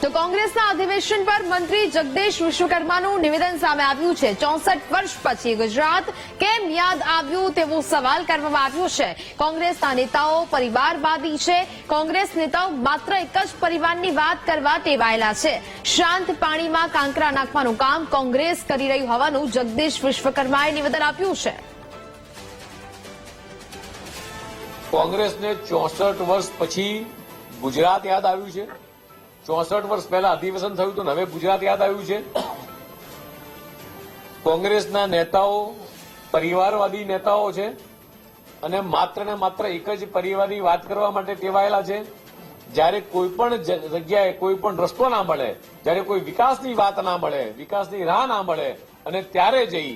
તો કોંગ્રેસના અધિવેશન પર મંત્રી જગદીશ વિશ્વકર્માનું નિવેદન સામે આવ્યું છે. ચોસઠ વર્ષ પછી ગુજરાત કેમ યાદ આવ્યું તેવો સવાલ કરવામાં આવ્યો છે. કોંગ્રેસના નેતાઓ પરિવારવાદી છે. કોંગ્રેસ નેતાઓ માત્ર એક જ પરિવારની વાત કરવા ટેવાયેલા છે. શાંત પાણીમાં કાંકરા નાખવાનું કામ કોંગ્રેસ કરી રહ્યું હોવાનું જગદીશ વિશ્વકર્માએ નિવેદન આપ્યું છે. કોંગ્રેસને ચોસઠ વર્ષ પછી ગુજરાત યાદ આવ્યું છે? ચોસઠ વર્ષ પહેલા અધિવેશન થયું હતું હવે ગુજરાત યાદ આવ્યું છે. કોંગ્રેસના નેતાઓ, પરિવારવાદી નેતાઓ છે અને માત્ર ને માત્ર એક જ પરિવારની વાત કરવા માટે ટેવાયેલા છે. જ્યારે કોઈ પણ જગ્યાએ કોઈ પણ રસ્તો ના મળે, જ્યારે કોઈ વિકાસની વાત ના મળે, વિકાસની રાહ ના મળે અને ત્યારે જઈ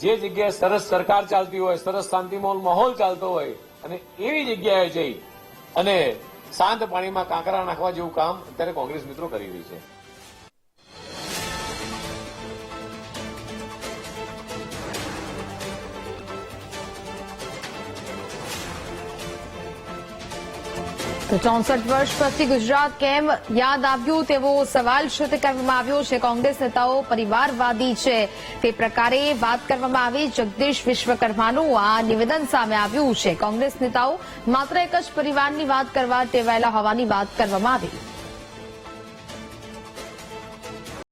જે જગ્યાએ સરસ સરકાર ચાલતી હોય, સરસ શાંતિમોલ માહોલ ચાલતો હોય અને એવી જગ્યાએ જઈ અને શાંત પાણીમાં કાંકરા નાખવા જેવું કામ અત્યારે કોંગ્રેસ મિત્રો કરી રહી છે. તો ચોસઠ વર્ષ પછી ગુજરાત કેમ યાદ આવ્યું તેવો સવાલ છે તે કરવામાં આવ્યો છે? કોંગ્રેસ નેતાઓ પરિવારવાદી છે. તે પ્રકારે વાત કરવામાં આવી જગદીશ વિશ્વકર્માનું. આ નિવેદન સામે આવ્યું છે. કોંગ્રેસ નેતાઓ માત્ર એક જ પરિવારની વાત કરવા ટેવાયેલા હોવાની વાત કરવામાં આવી.